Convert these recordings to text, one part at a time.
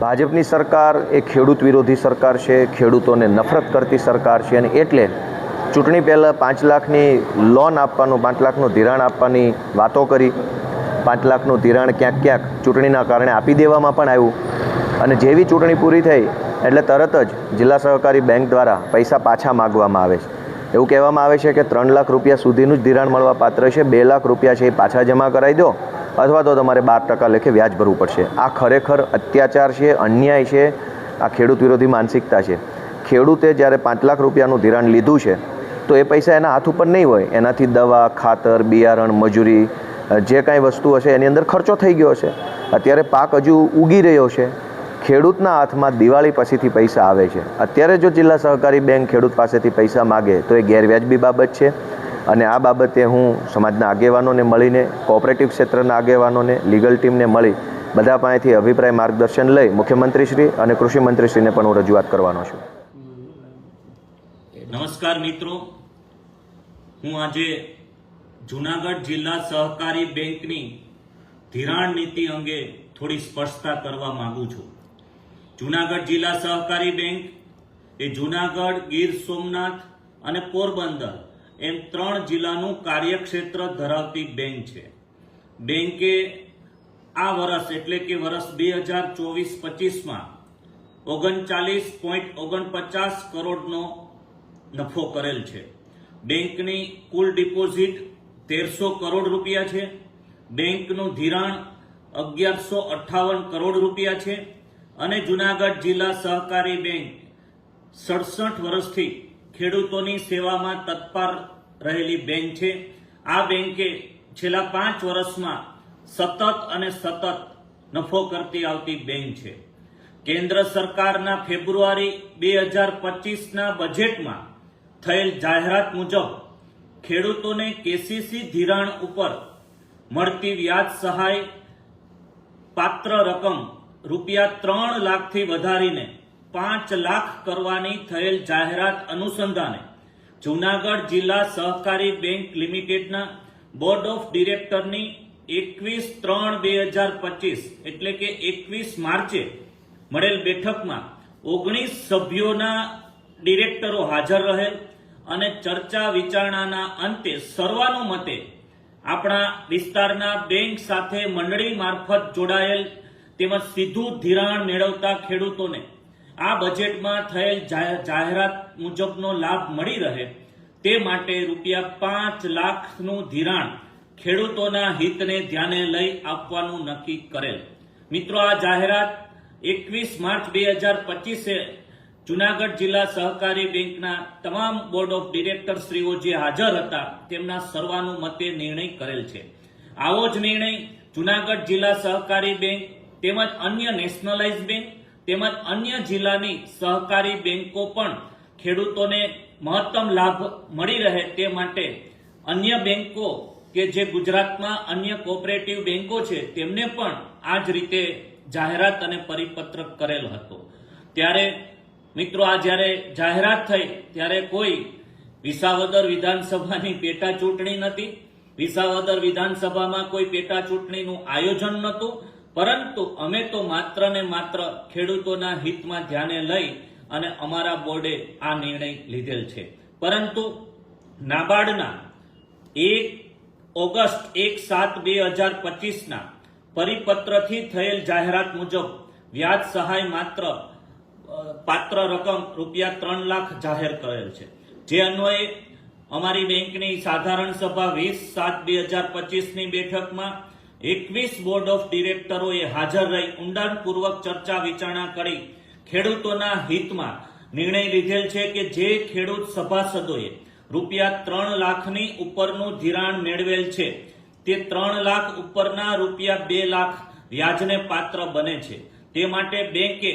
ભાજપની સરકાર, એ ખેડૂત વિરોધી સરકાર છે, ખેડૂતોને નફરત કરતી સરકાર છે, અને એટલે ચૂંટણી પહેલાં પાંચ લાખની લોન આપવાનું, પાંચ લાખનું ધિરાણ આપવાની વાતો કરી. પાંચ લાખનું ધિરાણ ક્યાંક ક્યાંક ચૂંટણીના કારણે આપી દેવામાં પણ આવ્યું. અને જેવી ચૂંટણી પૂરી થઈ, એટલે તરત જ જિલ્લા સહકારી બેંક દ્વારા પૈસા પાછા માગવામાં આવે છે. એવું કહેવામાં આવે છે કે ત્રણ લાખ રૂપિયા સુધીનું જ ધિરાણ મળવા પાત્ર છે, બે લાખ રૂપિયા છે એ પાછા જમા કરાવી દો અથવા તો તમારે બાર ટકા લેખે વ્યાજ ભરવું પડશે. આ ખરેખર અત્યાચાર છે, અન્યાય છે, આ ખેડૂત વિરોધી માનસિકતા છે. ખેડૂતે જ્યારે પાંચ લાખ રૂપિયાનું ધિરાણ લીધું છે, તો એ પૈસા એના હાથ ઉપર નહીં હોય. એનાથી દવા, ખાતર, બિયારણ, મજૂરી જે કાંઈ વસ્તુ હશે એની અંદર ખર્ચો થઈ ગયો છે અત્યારે પાક હજુ ઉગી રહ્યો છે. ખેડૂતના હાથમાં દિવાળી પછીથી પૈસા આવે છે. અત્યારે જો જિલ્લા સહકારી બેંક ખેડૂત પાસેથી પૈસા માગે, તો એ ગેરવ્યાજબી બાબત છે. અને આ બાબતે હું સમાજના આગેવાનોને મળીને, કોઓપરેટિવ ક્ષેત્રના આગેવાનોને, લીગલ ટીમને મળી બધા પાસેથી અભિપ્રાય માર્ગદર્શન લઈ મુખ્યમંત્રીશ્રી અને કૃષિમંત્રીશ્રીને પણ હું રજૂઆત કરવાનો છું. નમસ્કાર મિત્રો. હું આજે જુનાગઢ જિલ્લા સહકારી બેંકની ધિરાણ નીતિ અંગે થોડી સ્પષ્ટતા કરવા માંગુ છું. જુનાગઢ જિલ્લા સહકારી બેંક એ જુનાગઢ ગીર સોમનાથ અને પોરબંદર એમ ત્રણ જિલ્લાનું કાર્યક્ષેત્ર ધરાવતી બેંક છે. બેંકે આ વર્ષ એટલે કે વર્ષ બે હજાર ચોવીસ પચીસમાં ઓગણચાલીસ પોઈન્ટ ઓગણપચાસ કરોડનો નફો કરેલ છે. બેંકની કુલ ડિપોઝિટ તેરસો કરોડ રૂપિયા છે. બેંકનું ધિરાણ અગિયારસો અઠ્ઠાવન કરોડ રૂપિયા છે. અને જુનાગઢ જિલ્લા સહકારી બેંક સડસઠ વર્ષથી ખેડૂતોની સેવામાં તત્પર રહેલી બેંક છે. આ બેંકે છેલ્લા પાંચ વર્ષમાં સતત અને સતત નફો કરતી આવતી બેંક છે. કેન્દ્ર સરકારના ફેબ્રુઆરી બે હજાર પચીસના બજેટમાં થયેલ જાહેરાત મુજબ ખેડૂતોને કેસીસી ધિરાણ ઉપર મળતી વ્યાજ સહાય પાત્ર રકમ રૂપિયા ત્રણ લાખથી વધારીને પાંચ લાખ કરવાની થયેલ જાહેરાત અનુસંધાને જૂનાગઢ જિલ્લા સહકારી બેંક લિમિટેડના બોર્ડ ઓફ ડિરેક્ટરની એકવીસ ત્રણ બે હજાર પચીસ એટલે કે એકવીસ માર્ચે મળેલ બેઠકમાં ઓગણીસ સભ્યોના ડિરેક્ટરો હાજર રહેલ અને ચર્ચા વિચારણાના અંતે સર્વાનુમતે આપણા વિસ્તારના બેંક સાથે મંડળી મારફત જોડાયેલ તેમજ સીધું ધિરાણ મેળવતા ખેડૂતોને આ બજેટમાં થયેલ જાહેરાત મુજબનો લાભ મળી રહે તે માટે રૂપિયા પાંચ લાખનું ધિરાણ ખેડૂતોના હિતને ધ્યાને લઈ આપવાનું નક્કી કરેલ. મિત્રો, આ જાહેરાત એકવીસ માર્ચ બે હજાર પચીસે જુનાગઢ જિલ્લા સહકારી બેંકના તમામ બોર્ડ ઓફ ડિરેક્ટર શ્રીઓ જે હાજર હતા તેમના સર્વાનુમતે નિર્ણય કરેલ છે. આવો જ નિર્ણય જુનાગઢ જિલ્લા સહકારી બેંક તેમજ અન્ય નેશનલાઇઝ બેંક તેમજ અન્ય જિલ્લાની સહકારી બેંકો પણ ખેડૂતોને મહત્તમ લાભ મળી રહે તે માટે અન્ય બેંકો કે જે ગુજરાતમાં અન્ય કોઓપરેટિવ બેંકો છે, તેમને પણ આ જ રીતે જાહેરાત અને પરિપત્ર કરેલ હતો. ત્યારે મિત્રો, આ જ્યારે જાહેરાત થઈ, ત્યારે કોઈ વિસાવદર વિધાનસભાની પેટા ચૂંટણી નથી વિસાવદર વિધાનસભામાં કોઈ પેટા ચૂંટણીનું આયોજન નહોતું. પરંતુ અમે તો માત્ર ને માત્ર ખેડૂતોના હિતમાં ધ્યાને લઈ અને અમારા બોર્ડે આ નિર્ણય લીધેલ છે. પરંતુ નાબાર્ડના એક ઓગસ્ટ એક સાત બે હજાર પચીસના પરિપત્રથી થયેલ જાહેરાત મુજબ વ્યાજ સહાય માત્ર પાત્ર રકમ રૂપિયા ત્રણ લાખ જાહેર કરેલ છે. જે અન્વયે અમારી બેંકની સાધારણ સભા વીસ સાત બે હજાર પચીસની બેઠકમાં એકવીસ બોર્ડ ઓફ ડિરેક્ટરોએ હાજર રહી ઊંડાણપૂર્વક ચર્ચા વિચારણા કરી. ખેડૂતોના હિતમાં નિર્ણય લીધેલ છે કે જે ખેડૂત સભાસદોએ રૂપિયા ત્રણ લાખની ઉપરનું ધિરાણ મેળવેલ છે, તે ત્રણ લાખ ઉપરના રૂપિયા બે લાખ વ્યાજને પાત્ર બને છે. તે માટે બેંકે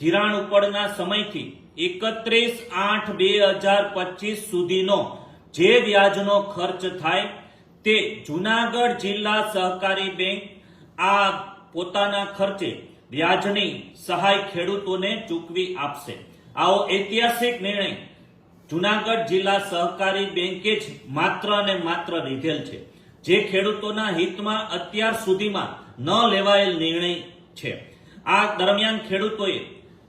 ધિરાણ ઉપરના સમયથી એકત્રીસ આઠ બે હજાર પચીસ સુધીનો જે વ્યાજનો ખર્ચ થાય તે જુનાગઢ જિલ્લા સહકારી બેંક આ પોતાના ખર્ચે વ્યાજની સહાય ખેડૂતોને ચૂકવી આપશે. આવો ઐતિહાસિક નિર્ણય જુનાગઢ જિલ્લા સહકારી બેંકે જ માત્ર અને માત્ર લીધેલ છે, જે ખેડૂતોના હિતમાં અત્યાર સુધીમાં ન લેવાયેલ નિર્ણય છે. આ દરમિયાન ખેડૂતોએ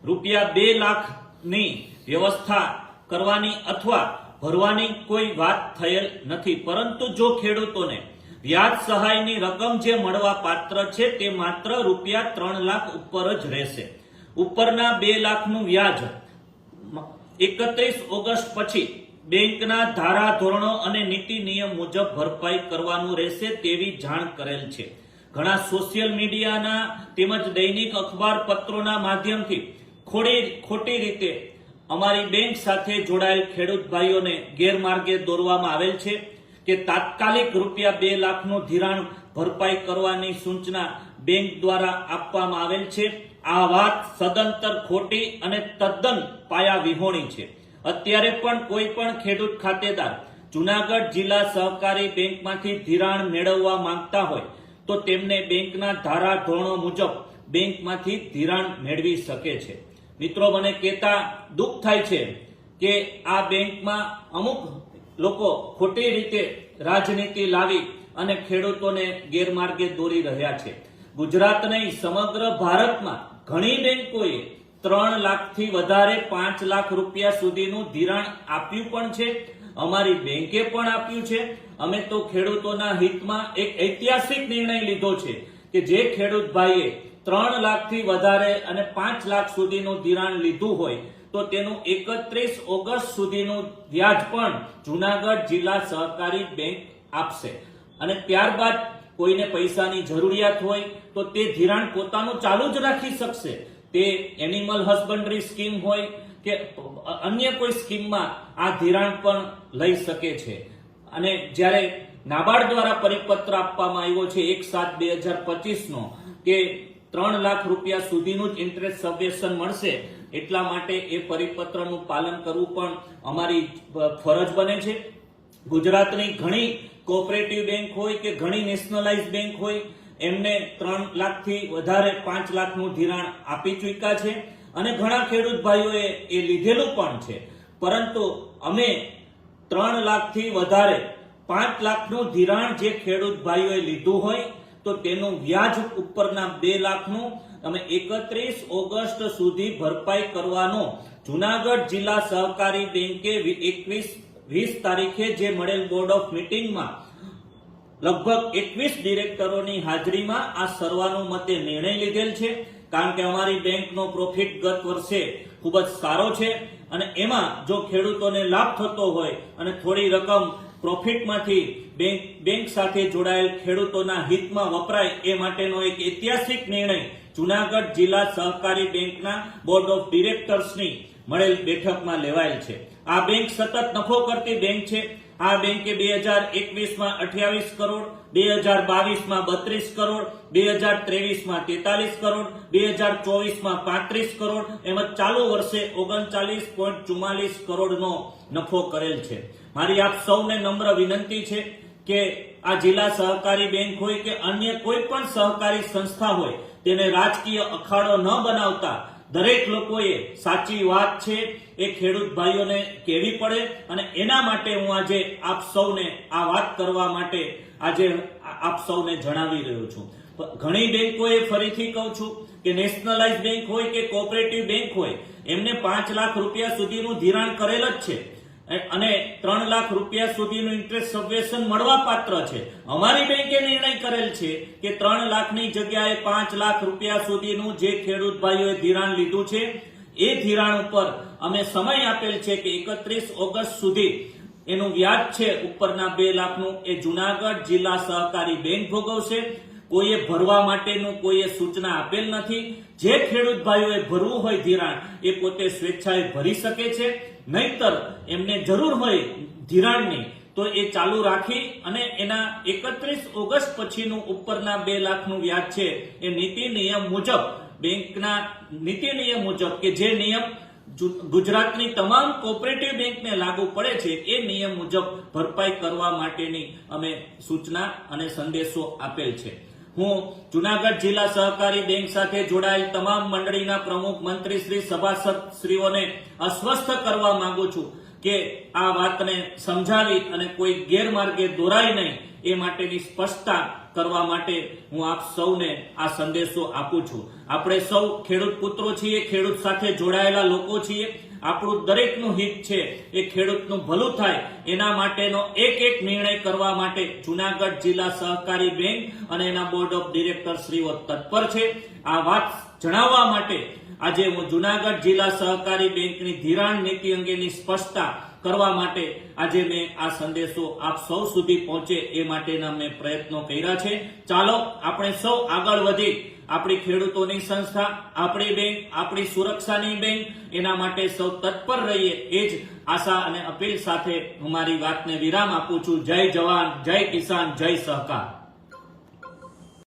રૂપિયા બે લાખની વ્યવસ્થા કરવાની અથવા ભરવાની કોઈ વાત થયેલ નથી, પરંતુ જો ખેડૂતોને વ્યાજ સહાયની રકમ જે મળવા પાત્ર છે તે માત્ર રૂપિયા ત્રણ લાખ ઉપર જ રહેશે. ઉપરના બે લાખનું વ્યાજ એકત્રીસ ઓગસ્ટ પછી બેંકના ધારા ધોરણો અને નીતિ નિયમ મુજબ ભરપાઈ કરવાનું રહેશે તેવી જાણ કરેલ છે. ઘણા સોશિયલ મીડિયાના તેમજ દૈનિક અખબાર પત્રોના માધ્યમથી ખોટી ખોટી રીતે અમારી બેંક સાથે જોડાયેલ ખેડૂત ભાઈઓને ગેરમાર્ગે દોરવામાં આવેલ છે કે તાત્કાલિક રૂપિયા બે લાખનું ધિરાણ ભરપાઈ કરવાની સૂચના બેંક દ્વારા આપવામાં આવેલ છે. આ વાત સદંતર ખોટી અને તદ્દન પાયા વિહોણી છે. અત્યારે પણ કોઈ પણ ખેડૂત ખાતેદાર જુનાગઢ જિલ્લા સહકારી બેંકમાંથી ધિરાણ મેળવવા માંગતા હોય તો તેમને બેંકના ધારા ધોરણો મુજબ બેંકમાંથી ધિરાણ મેળવી શકે છે. મિત્રો મને કહેતા દુઃખ થાય છે કે આ બેંકમાં અમુક લોકો ખોટી રીતે રાજનીતિ લાવી અને ખેડૂતોને ગેરમાર્ગે દોરી રહ્યા છે. ગુજરાત નહીં, સમગ્ર ભારતમાં ઘણી બેંકોએ ત્રણ લાખથી વધારે પાંચ લાખ રૂપિયા સુધીનું ધિરાણ આપ્યું પણ છે. અમારી બેંકે પણ આપ્યું છે. અમે તો ખેડૂતોના હિતમાં એક ઐતિહાસિક નિર્ણય લીધો છે કે જે ખેડૂત ભાઈએ ત્રણ લાખથી વધારે અને પાંચ લાખ સુધીનું ધિરાણ લીધું હોય તો તેનું એકત્રીસ ઓગસ્ટ સુધીનું વ્યાજ પણ જુનાગઢ જિલ્લા સહકારી બેંક આપશે. અને ત્યારબાદ કોઈને પૈસાની જરૂરિયાત હોય તો તે ધિરાણ પોતાનું ચાલુ જ રાખી શકશે. તે એનિમલ હસબન્ડરી સ્કીમ હોય કે અન્ય કોઈ સ્કીમમાં આ ધિરાણ પણ લઈ શકે છે. અને જ્યારે નાબાર્ડ દ્વારા પરિપત્ર આપવામાં આવ્યો છે એક સાત બે હજાર પચીસનો કે ત્રણ લાખ રૂપિયા સુધીનું જ ઇન્ટરેસ્ટ સબવેશન મળશે. એટલા માટે એ પરિપત્રનું પાલન કરવું પણ અમારી ફરજ બને છે. ગુજરાતની ઘણી કોઓપરેટિવ બેંક હોય કે ઘણી નેશનલાઇઝ બેંક હોય, એમને ત્રણ લાખથી વધારે, પાંચ લાખનું ધિરાણ આપી ચૂક્યા છે. અને ઘણા ખેડૂત ભાઈઓએ એ લીધેલું પણ છે. પરંતુ અમે ત્રણ લાખથી વધારે, પાંચ લાખનું ધિરાણ જે ખેડૂત ભાઈઓએ લીધું હોય તો તેનું વ્યાજ ઉપરના બે લાખનું અમે એકત્રીસ ઓગસ્ટ સુધી ભરપાઈ કરવાનો. જુનાગઢ જિલ્લા સહકારી બેંકે એકવીસ, વીસ તારીખે જે મળેલ બોર્ડ ઓફ મિટિંગમાં લગભગ એકવીસ ડિરેક્ટરોની હાજરીમાં આ સર્વાનુમતે નિર્ણય લીધેલ છે. કારણ કે અમારી બેંકનો પ્રોફિટ ગત વર્ષે ખૂબ જ સારો છે અને એમાં જો ખેડૂતોને લાભ થતો હોય અને થોડી રકમ પ્રોફિટમાંથી બેંક બેંક સાથે જોડાયેલ ખેડૂતોના હિતમાં વપરાય એ માટેનો એક ઐતિહાસિક નિર્ણય જુનાગઢ જિલ્લા સહકારી બેંકના બોર્ડ ઓફ ડિરેક્ટર્સની મળેલ બેઠકમાં લેવાયેલ છે. આ બેંક સતત નફો કરતી બેંક છે. આ બેંકે બે હજાર એકવીસમાં અઠ્યાવીસ કરોડ, બે હજાર બાવીસમાં બત્રીસ કરોડ, બે હજાર ત્રેવીસમાં તેતાલીસ કરોડ, બે હજાર ચોવીસમાં પાંત્રીસ કરોડ એમજ ચાલુ વર્ષે ઓગણચાલીસ પોઈન્ટ ચુમ્માલીસ કરોડનો નફો કરેલ છે. મારી આપ સૌને નમ્ર વિનંતી છે કે આ જિલ્લા સહકારી બેંક હોય કે અન્ય કોઈ પણ સહકારી સંસ્થા હોય, તેને રાજકીય અખાડો ન બનાવતા દરેક લોકોએ સાચી વાત છે, એ ખેડૂત ભાઈઓને કહેવી પડે અને એના માટે હું આજે આપ સૌને આ વાત કરવા માટે આજે આપ સૌને જણાવી રહ્યો છું. ઘણી બેંકોએ ફરીથી કહું છું કે નેશનલાઇઝ બેંક હોય કે કોઓપરેટિવ બેંક હોય, એમને પાંચ લાખ રૂપિયા સુધીનું ધિરાણ કરેલ જ છે. અને ત્રણ લાખ રૂપિયા સુધીનું ઇન્ટરેસ્ટ સબવેશન મળવા પાત્ર છે. અમારી બેંકે નિર્ણય કરેલ છે કે ત્રણ લાખની જગ્યાએ પાંચ લાખ રૂપિયા સુધીનું જે ખેડૂત ભાઈઓએ ધિરાણ લીધું છે, એ ધિરાણ ઉપર અમે સમય આપેલ છે કે એકત્રીસ ઓગસ્ટ સુધી એનું વ્યાજ છે ઉપરના બે લાખનું. એ જુનાગઢ જિલ્લા સહકારી બેંક ભોગવશે. કોઈએ ભરવા માટેનું કોઈએ સૂચના આપેલ નથી. જે ખેડૂત ભાઈઓએ ભરવું હોય ધિરાણ, એ પોતે સ્વેચ્છાએ ભરી શકે છે. નહીતર એમને જરૂર હોય ધિરાણની, તો એ ચાલુ રાખી અને એના એકત્રીસ ઓગસ્ટ પછીનું ઉપરના બે લાખનું વ્યાજ છે. એ નીતિ નિયમ મુજબ, બેંકના નીતિ નિયમ મુજબ કે જે નિયમ ગુજરાતની તમામ કોઓપરેટિવ બેંકને લાગુ પડે છે, એ નિયમ મુજબ ભરપાઈ કરવા માટેની અમે સૂચના અને સંદેશો આપેલ છે. હું જુનાગઢ જિલ્લા સહકારી બેંક સાથે જોડાયેલ તમામ મંડળીના પ્રમુખ મંત્રી શ્રી સભાસદ શ્રીઓને અસ્વસ્થ કરવા માંગુ છું કે આ વાતને સમજાવી અને કોઈ ગેરમાર્ગે દોરાય નહીં એ માટેની સ્પષ્ટતા કરવા માટે હું આપ સૌને આ સંદેશો આપું છું. આપણે સૌ ખેડૂત પુત્રો છીએ, ખેડૂત સાથે જોડાયેલા લોકો છીએ. આપણું દરેકનું હિત છે, એ ખેડૂતનું ભલું થાય, એના માટેનો એક એક નિર્ણય કરવા માટે જુનાગઢ જિલ્લા સહકારી બેંક અને એના બોર્ડ ઓફ ડિરેક્ટર શ્રીઓ તત્પર છે. આ વાત જણાવવા માટે આજે હું જુનાગઢ જિલ્લા સહકારી બેંકની ધિરાણ નીતિ અંગેની સ્પષ્ટતા કરવા માટે આજે મેં આ સંદેશો આપ સૌ સુધી પહોંચે એ માટેના મેં પ્રયત્નો કર્યા છે. ચાલો, આપણે સૌ આગળ વધી આપણી ખેડૂતોની સંસ્થા, આપણી બેંક, આપણી સુરક્ષાની બેંક, એના માટે સૌ તત્પર રહીએ, એ જ આશા અને અપીલ સાથે હું મારી વાતને વિરામ આપું છું. જય જવાન, જય કિસાન, જય સહકાર.